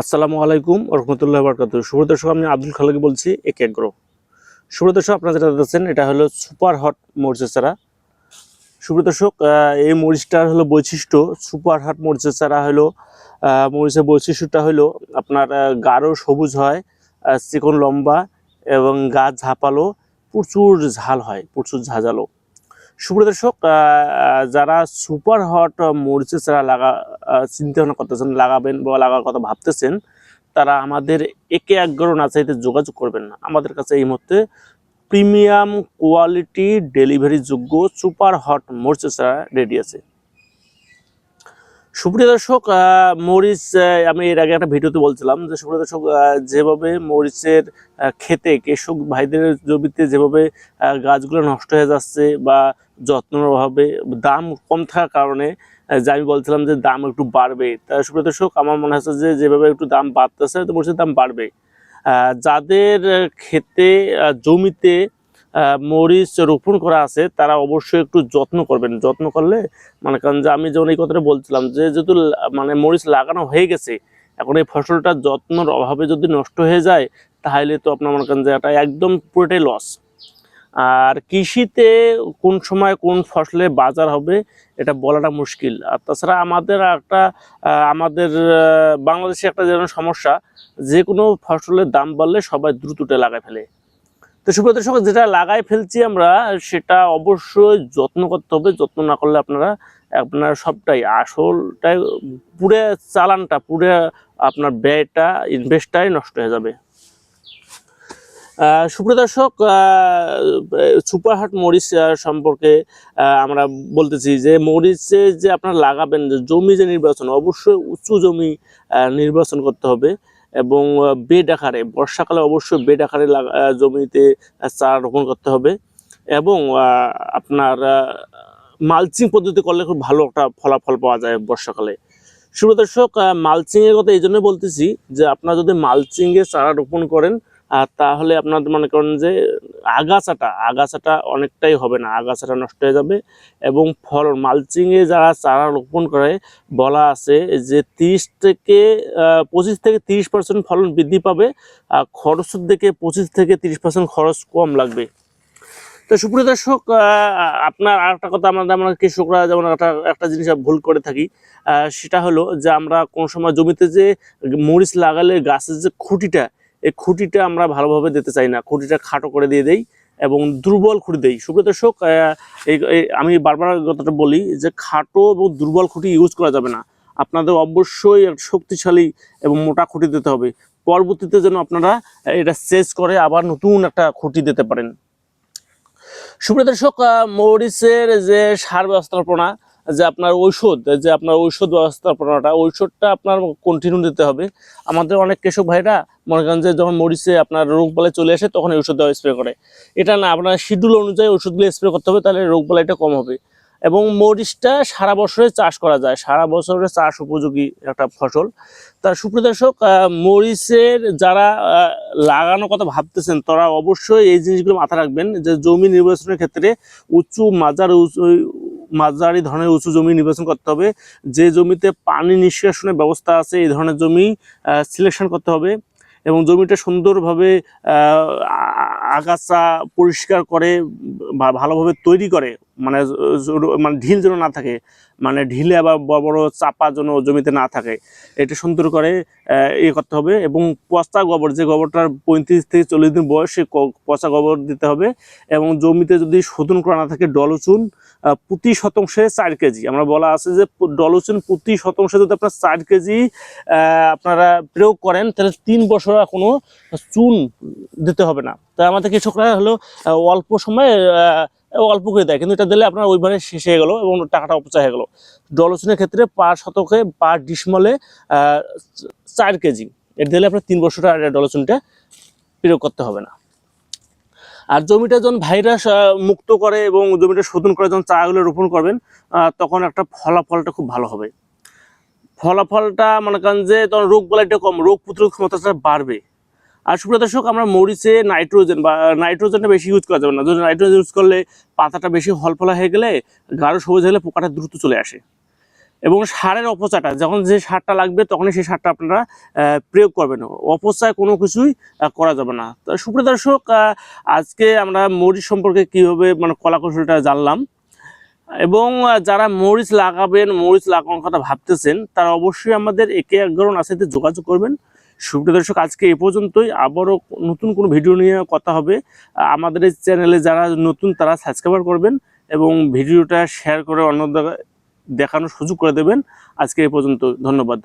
আসসালামু আলাইকুম রহমতুল্লাহ বরকাত শুভ দর্শক, আমি আব্দুল খালেক বলছি, এক এগ্রো শুভ দর্শক, আপনারা যেটা দেখছেন এটা হলো সুপার হট মরিচের চারা শুভ দর্শক এই মরিচটার হলো বৈশিষ্ট্য, সুপার হট মরিচের চারা হলো মরিচের বৈশিষ্ট্যটা হলো আপনার গাঢ় সবুজ হয় চিকন লম্বা এবং গাছ ঝাপালো, প্রচুর ঝাল হয়, প্রচুর ঝাঁঝালো। সুপ্রিয় দর্শক যারা সুপার হট মরিচের চারা লাগা চিন্তা ভাবনা করতেছেন, লাগাবেন বা লাগার কথা ভাবতেছেন, তারা আমাদের একে একগারো না চাইতে যোগাযোগ করবেন না। আমাদের কাছে এই মুহূর্তে প্রিমিয়াম কোয়ালিটি ডেলিভারি যোগ্য সুপার হট মরিচের চারা রেডি আছে। সুপ্রিয় দর্শক মরিচ আমি এর আগে একটা ভিডিওতে বলছিলাম যে, সুপ্রিয় দর্শক যেভাবে মরিচের খেতে কৃষক ভাইদের জমিতে যেভাবে গাছগুলো নষ্ট হয়ে যাচ্ছে বা যত্নের অভাবে দাম কম থাকার কারণে যে আমি বলছিলাম যে দাম একটু বাড়বে, তা সুপ্রিয় দর্শক আমার মনে হচ্ছে যে যেভাবে একটু দাম বাড়তেছে, তো মরিচের দাম বাড়বে। যাদের খেতে জমিতে মরিচ রোপণ করা আছে, তারা অবশ্যই একটু যত্ন করবেন। যত্ন করলে মানে কারণ যে আমি যেমন এই কথাটা বলছিলাম, যে যেহেতু মানে মরিচ লাগানো হয়ে গেছে, এখন এই ফসলটা যত্নর অভাবে যদি নষ্ট হয়ে যায়, তাহলে তো আপনার মনে করেন যে এটা একদম পুরোটাই লস আর কৃষিতে কোন সময় কোন ফসলে বাজার হবে, এটা বলাটা মুশকিল। আর তাছাড়া আমাদের একটা আমাদের বাংলাদেশে একটা যেন সমস্যা যে কোনো ফসলের দাম বাড়লে সবাই দ্রুতটা লাগাই ফেলে। তো সুব্রত সঙ্গে যেটা লাগাই ফেলছি আমরা, সেটা অবশ্যই যত্ন করতে হবে। যত্ন না করলে আপনারা, আপনার সবটাই আসলটাই পুরো চালানটা পুরো আপনার ব্যয়টা ইনভেস্টটাই নষ্ট হয়ে যাবে। আহ, সুপ্রিয় দর্শক সুপারহাট মরিচ সম্পর্কে আমরা বলতেছি যে মরিচে যে আপনারা লাগাবেন যে জমি যে নির্বাচন অবশ্যই উঁচু জমি নির্বাচন করতে হবে এবং বেড আকারে বর্ষাকালে অবশ্যই বেড আকারে জমিতে চারা রোপণ করতে হবে এবং আপনার মালচিং পদ্ধতি করলে খুব ভালো একটা ফলাফল পাওয়া যায় বর্ষাকালে। শুভ দর্শক মালচিং এর কথা এই জন্য বলতেছি যে আপনারা যদি মালচিংয়ে চারা রোপণ করেন তাহলে আপনাদের মনে করেন যে আগাছাটা আগাছাটা অনেকটাই হবে না, আগাছাটা নষ্ট হয়ে যাবে এবং ফল মালচিংয়ে যারা চারা রোপণ করে, বলা আছে যে তিরিশ থেকে পঁচিশ থেকে তিরিশ পার্সেন্ট ফলন বৃদ্ধি পাবে খরচের দিকে পঁচিশ থেকে তিরিশ পার্সেন্ট খরচ কম লাগবে। তো সুপ্রিয় দর্শক আপনার আর একটা কথা আমাদের আমরা কৃষকরা যেমন একটা একটা জিনিস ভুল করে থাকি সেটা হলো যে আমরা কোন সময় জমিতে যে মরিচ লাগালে গাছের যে খুঁটিটা এই খুঁটিটা আমরা ভালোভাবে দিতে চাই না। খুঁটিটা খাটো করে দিয়ে দেই এবং দুর্বল খুঁটি দেই। সুপ্রিয় শোক আমি বারবার কথাটা বলি যে খাটো এবং দুর্বল খুঁটি ইউজ করা যাবে না। আপনাদের অবশ্যই শক্তিশালী এবং মোটা খুঁটি দিতে হবে। পরবর্তীতে যেন আপনারা এটা চেঞ্জ করে আবার নতুন একটা খুঁটি দিতে পারেন। দর্শক আহ, মরিচের যে সার ব্যবস্থাপনা যে আপনার ঔষধ, যে আপনার ঔষধ ব্যবস্থাপনাটা, ঔষধটা আপনার কন্টিনিউ দিতে হবে। আমাদের অনেক কৃষক ভাইরা মনে করেন যে যখন মরিচে আপনার রোগ বালাই চলে আসে তখন ওষুধ দেওয়া স্প্রে করে। এটা না, আপনার শিডিউল অনুযায়ী ওষুধগুলো স্প্রে করতে হবে, তাহলে রোগ বালাইটা কম হবে। এবং মরিচটা সারা বছরে চাষ করা যায়, সারা বছরে চাষ উপযোগী একটা ফসল। তার সুপ্রদর্শক মরিচের যারা লাগানোর কথা ভাবতেছেন, তারা অবশ্যই এই জিনিসগুলো মাথায় রাখবেন যে জমি নির্বাচনের ক্ষেত্রে উঁচু মাজার মাঝারি ধরনের উঁচু জমি নির্বাচন করতে হবে। যে জমিতে পানি নিষ্কাশনের ব্যবস্থা আছে, এই ধরনের জমি সিলেকশন করতে হবে এবং জমিটা সুন্দরভাবে আগাছা পরিষ্কার করে ভালোভাবে তৈরি করে মানে মানে ঢিল যেন না থাকে মানে ঢিলে আবার বড় বড় চাপা যেন জমিতে না থাকে, এটা সুন্দর করে ইয়ে করতে হবে এবং পচা গোবর, যে গোবরটার পঁয়ত্রিশ থেকে চল্লিশ দিন বয়সে পচা গোবর দিতে হবে এবং জমিতে যদি শোধন করা না থাকে, ডলচুন প্রতি শতাংশে চার কেজি। আমরা বলা আছে যে ডলচুন প্রতি শতাংশে যদি আপনার চার কেজি আপনারা প্রয়োগ করেন, তাহলে তিন বছর কোনো চুন দিতে হবে না। তাই আমাদের কৃষকরা হলো অল্প সময়ে অল্প করে দেয়, কিন্তু এটা দিলে আপনার ওইভাবে শেষ হয়ে গেলো এবং টাকাটা অপচয় হয়ে গেলো। ডলচুনের ক্ষেত্রে পার শতকে, পার ডিসমলে চার কেজি। এটা দিলে আপনার তিন বছর আর ডলচুনটা প্রয়োগ করতে হবে না। আর জমিটা যখন ভাইরাস মুক্ত করে এবং জমিটা শোধন করে যখন চাগুলো রোপণ করবেন তখন একটা ফলাফলটা খুব ভালো হবে। ফলাফলটা মনে করেন যে তখন রোগ বালাইটা কম, রোগ প্রতিরোধ ক্ষমতাটা বাড়বে। আর সুপ্রিয় দর্শক, আমরা মরিচে নাইট্রোজেন বা নাইট্রোজেনটা বেশি ইউজ করা যাবে না। যদি নাইট্রোজেন ইউজ করলে পাতাটা বেশি হলফলা হয়ে গেলে গাঢ় সবুজ হলে পোকাটা দ্রুত চলে আসে। এবং সারের অপচয়টা যখন যে সারটা লাগবে তখনই সেই সারটা আপনারা প্রয়োগ করবেন। অপচয় কোনো কিছুই করা যাবে না। তো সুপ্রিয় দর্শক আজকে আমরা মরিচ সম্পর্কে কীভাবে মানে কলা কৌশলটা জানলাম। এবং যারা মরিচ লাগাবেন, মরিচ লাগানোর কথা ভাবতেছেন, তারা অবশ্যই আমাদের একে একজন আছে যোগাযোগ করবেন। সুপ্রিয় দর্শক, আজকে এ পর্যন্তই। আবারও নতুন কোনো ভিডিও নিয়ে কথা হবে। আমাদের এই চ্যানেলে যারা নতুন, তারা সাবস্ক্রাইবার করবেন এবং ভিডিওটা শেয়ার করে অন্য দেখানোর সুযোগ করে দেবেন। আজকে এ পর্যন্ত, ধন্যবাদ।